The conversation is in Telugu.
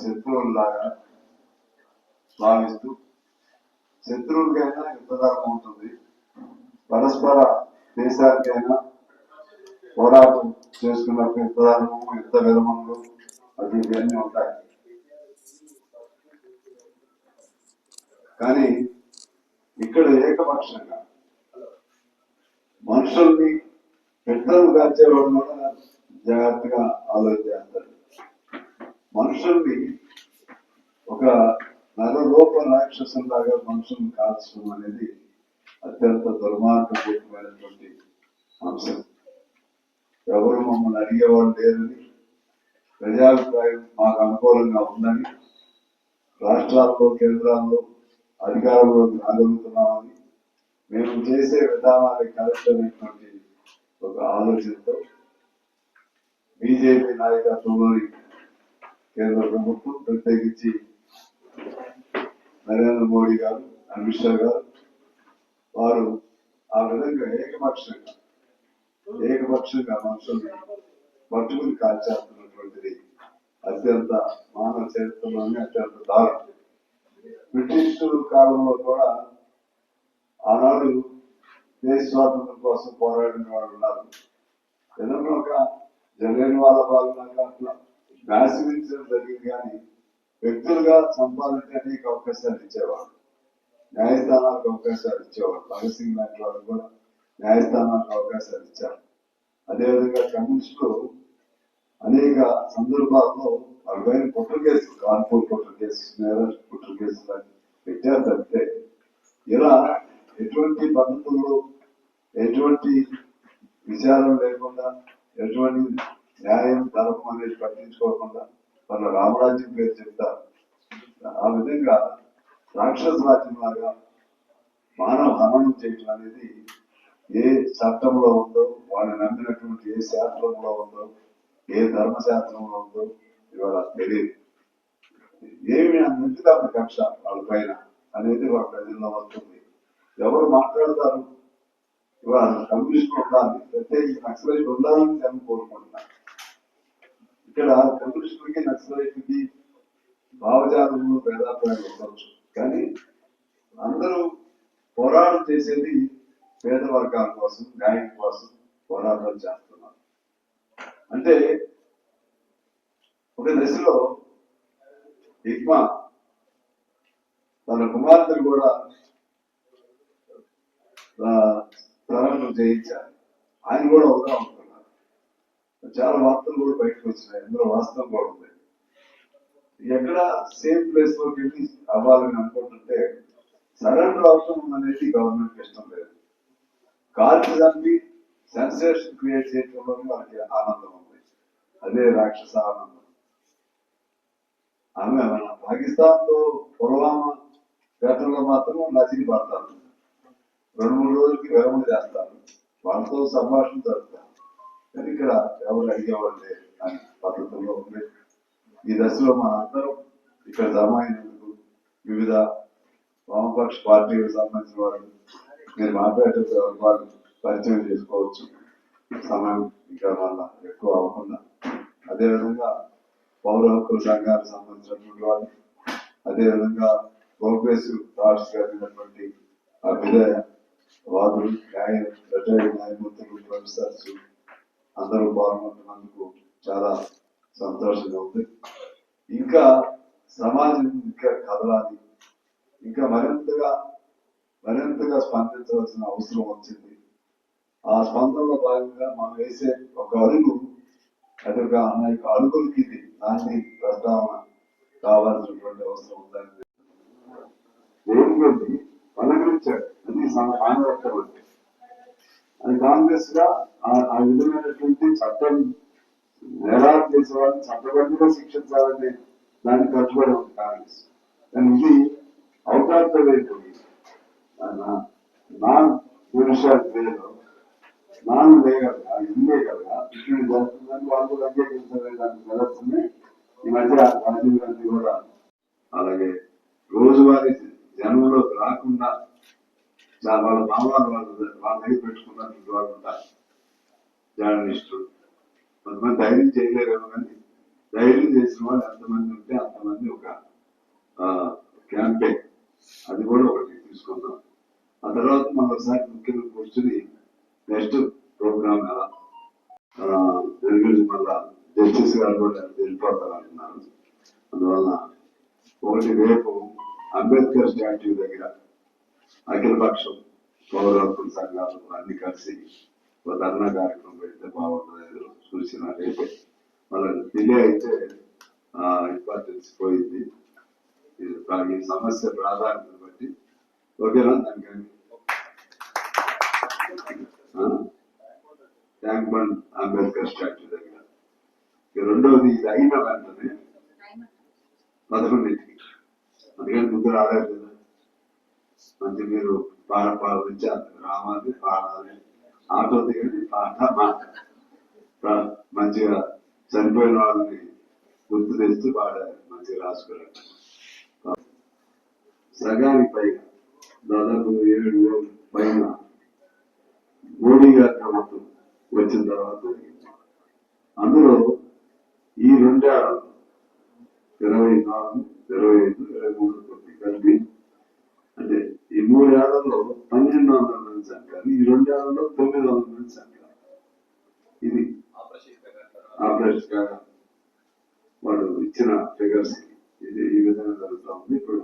శత్రువులాగా భావిస్తూ శత్రువులకైనా యుద్ధధర్మం ఉంటుంది పరస్పర దేశానికైనా పోరాటం చేసుకున్నప్పుడు యుద్ధ యుద్ధ విరమణలు అది ఇవన్నీ ఉంటాయి. కానీ ఇక్కడ ఏకపక్షంగా మనుషుల్ని పెద్దలు కాల్చేవాడు కూడా జాగ్రత్తగా ఆలోచించాలి. మనుషుల్ని ఒక నరరూప రాక్షసులాగా మనుషుల్ని కాల్చడం అనేది అత్యంత దుర్మార్గపూర్వమైనటువంటి అంశం. ఎవరు మమ్మల్ని అడిగేవాళ్ళు లేరని ప్రజాభిప్రాయం మాకు అనుకూలంగా ఉందని రాష్ట్రాల్లో కేంద్రాల్లో అధికారంలోకి రాగలుగుతున్నామని మేము చేసే విధానాన్ని కరెక్ట్ అనేటువంటి ఒక ఆలోచనతో బీజేపీ నాయకత్వంలోని కేంద్ర ప్రభుత్వం ప్రత్యేకించి నరేంద్ర మోడీ గారు అమిత్ షా గారు వారు ఆ విధంగా ఏకపక్షంగా ఏకపక్షంగా మనుషుల్ని పట్టుకుని కాల్చేస్తున్నటువంటిది అత్యంత మానవ చరిత్రలోనే అత్యంత దారుణం. బ్రిటిష్ కాలంలో కూడా ఆనాడు దేశ స్వాతంత్రం కోసం పోరాడిన వాళ్ళు ఉన్నారు. ఏదన్నా ఒక జగన్ వాళ్ళ భాగంగా అట్లా నాశించడం జరిగింది కానీ వ్యక్తులుగా సంపాదించే అనేక అవకాశాలు ఇచ్చేవాడు న్యాయస్థానాలకు అవకాశాలు ఇచ్చేవాడు భగత్ సింగ్ లాంటి వాళ్ళు కూడా న్యాయస్థానాలకు అవకాశాలు ఇచ్చారు. అదేవిధంగా కమ్యూనిస్టులు అనేక సందర్భాల్లో వాళ్ళపైన కుట్ర కేసులు కాన్పూర్ కుట్ర కేసు నేరస్ కుట్ర కేసులు పెట్టారు తప్పితే ఇలా ఎటువంటి పద్ధతులు ఎటువంటి విచారం లేకుండా ఎటువంటి న్యాయం ధర్మం అనేది పట్టించుకోకుండా వాళ్ళ రామరాజ్యం పేరు చెప్తారు ఆ విధంగా రాక్షస రాజ్యం లాగా మానవ హననం చేయటం అనేది ఏ చట్టంలో ఉందో వాళ్ళు నమ్మినటువంటి ఏ శాస్త్రంలో ఉందో ఏ ధర్మశాస్త్రంలో ఉందో ఇవాళ తెలియదు. ఏమి అన్నింటి దాని కక్ష వాళ్ళ పైన అనేది వాళ్ళ ప్రజల్లో వస్తుంది. ఎవరు మాట్లాడతారు? ఇవాళ కమ్యూనిస్ట్ ఉండాలి. ప్రత్యేకించి నక్సలైట్ ఉండాలని నేను కోరుకుంటున్నాను. ఇక్కడ కమ్యూనిస్టులకి నక్సలైట్కి భావజాతంలో భేదాభిప్రాయాలు ఉండవచ్చు కానీ అందరూ పోరాటం చేసేది పేద వర్గాల కోసం న్యాయం కోసం పోరాటాలు చేస్తున్నారు. అంటే ఒక దశలో హిక్మా తన కుమార్తెను కూడా ప్రారంభం చేయించారు ఆయన కూడా అవుతా ఉంటారు చాలా వార్తలు కూడా బయటకు వచ్చినాయి. అందులో వాస్తవం కూడా ఉంది. ఎక్కడ సేమ్ ప్లేస్లోకి వెళ్ళి అవ్వాలని అనుకుంటుంటే సరెండర్ అవసరం అనేది గవర్నమెంట్ ఇష్టం లేదు. కాల్చి చంపి సెన్సేషన్ క్రియేట్ చేయడంలో మనకి ఆనందం ఉంది. అదే రాక్షస ఆనందం. ఆమె మన పాకిస్తాన్తో పుల్వామా ఘటనలో మాత్రం నసిగి పడతారు రెండు మూడు రోజులకి విరమణ చేస్తారు. వాళ్ళతో సంభాషణ జరుగుతారు కానీ ఇక్కడ ఎవరు అడిగేవాళ్ళు అని పద్ధతుల్లో ఉంది ఈ దశలో మన అందరం ఇక్కడ జమ అయినందుకు వివిధ వామపక్ష పార్టీలకు సంబంధించిన వాళ్ళు మీరు మాట్లాడేటప్పుడు ఎవరి వాళ్ళు పరిచయం చేసుకోవచ్చు. సమయం ఇంకా వల్ల ఎక్కువ అవ్వకుండా. అదేవిధంగా పౌర హక్కుల సంఘాలకు సంబంధించినటువంటి వాళ్ళు అదేవిధంగా ప్రోగ్రెసివ్ థాట్స్ కలిగినటువంటి అభ్యుదయ వాదులు న్యాయ రిటైర్డ్ న్యాయమూర్తులు ప్రొఫెసర్స్ అందరూ బాగున్నందుకు చాలా సంతోషంగా ఉంది. ఇంకా సమాజం ఇంకా కదలాలి. ఇంకా మరింతగా మరింతగా స్పందించవలసిన అవసరం వచ్చింది. ఆ స్పందనలో భాగంగా మనం వేసే ఒక అడుగు అది ఒక అనేక అడుగులకి ఇది దాన్ని ప్రస్తావన కావాల్సినటువంటి అవసరం ఉందని దేవుడి పలకరించాడు అది మానవత్వం అంటే అది కాంగ్రెస్గా ఆ- విధమైనటువంటి చట్టం నేరాలు చేసే వాళ్ళని చట్టబద్ధంగా శిక్షించాలనే దాన్ని కట్టుబడి ఉంది కాంగ్రెస్. కానీ ఇది అవకాశమైపోయింది నాన్ పురుషాలు వేరు. నాన్ లేగలగా ఇల్లే కదా. ఇప్పుడు జరుగుతుందని వాళ్ళు కూడా అంగీకరించలేదు దానికి జరుగుతుంది ఈ మధ్య రాజీవ్ గాంధీ కూడా అలాగే రోజువారీ జనంలోకి రాకుండా వాళ్ళ భావాలు వాళ్ళు వాళ్ళ దగ్గర పెట్టుకున్నటువంటి వాళ్ళు ఉంటారు. జర్నలిస్టులు కొంతమంది ధైర్యం చేయలేరేమో కానీ ధైర్యం చేసిన వాళ్ళు ఎంతమంది ఉంటే అంతమంది ఒక క్యాంపెయిన్ అది కూడా ఒకటి తీసుకుందాం. ఆ తర్వాత మరోసారి ముఖ్యంగా కూర్చుని నెక్స్ట్ ప్రోగ్రామ్ ఎలా? ఆ, మళ్ళా జస్టిస్ గారు కూడా వెళ్ళిపోతారు అంటున్నారు అందువల్ల ఒకటి రేపు అంబేద్కర్ స్టాట్యూ దగ్గర అఖిలపక్షం పౌర హక్కుల సంఘాలు అన్ని కలిసి ఒక ధర్నా కార్యక్రమం పెడితే బాగుంటుంది ఏదో సూచన రేపే వాళ్ళకి డిలే అయితే ఇంపార్టెన్స్ పోయింది ఈ సమస్య ప్రాధాన్యత బట్టి. ఓకేనా దానికని ట్యాంక్ బండ్ అంబేద్కర్ స్టాచ్యూ దగ్గర. ఇక రెండవది ఇది అయిన వెంటనే పదకొండింటికి. అందుకని ముందు రాలేదు కదా. మంచి మీరు పాట పాడించాలి రావాలి పాడాలి ఆటో దిగండి పాట మాట మంచిగా చనిపోయిన వాళ్ళని గుర్తు తెస్తూ పాడారు మంచిగా రాసుకున్నారు సగానికి పైగా దాదాపు ఏడు పైన మోడీ గారి ప్రభుత్వం వచ్చిన తర్వాత అందులో ఈ రెండేళ్ళలో ఇరవై నాలుగు ఇరవై ఐదు ఇరవై మూడు తొమ్మిది కలిపి అంటే ఈ మూడేళ్ళలో పన్నెండు వందల మంది చంపారు కాలంలో తొమ్మిది వందల మంది చంపారు ఇది ఆపరేషన్ వాడు వాళ్ళు ఇచ్చిన ఫిగర్స్ ఇది ఈ విధంగా జరుగుతూ ఉంది. ఇప్పుడు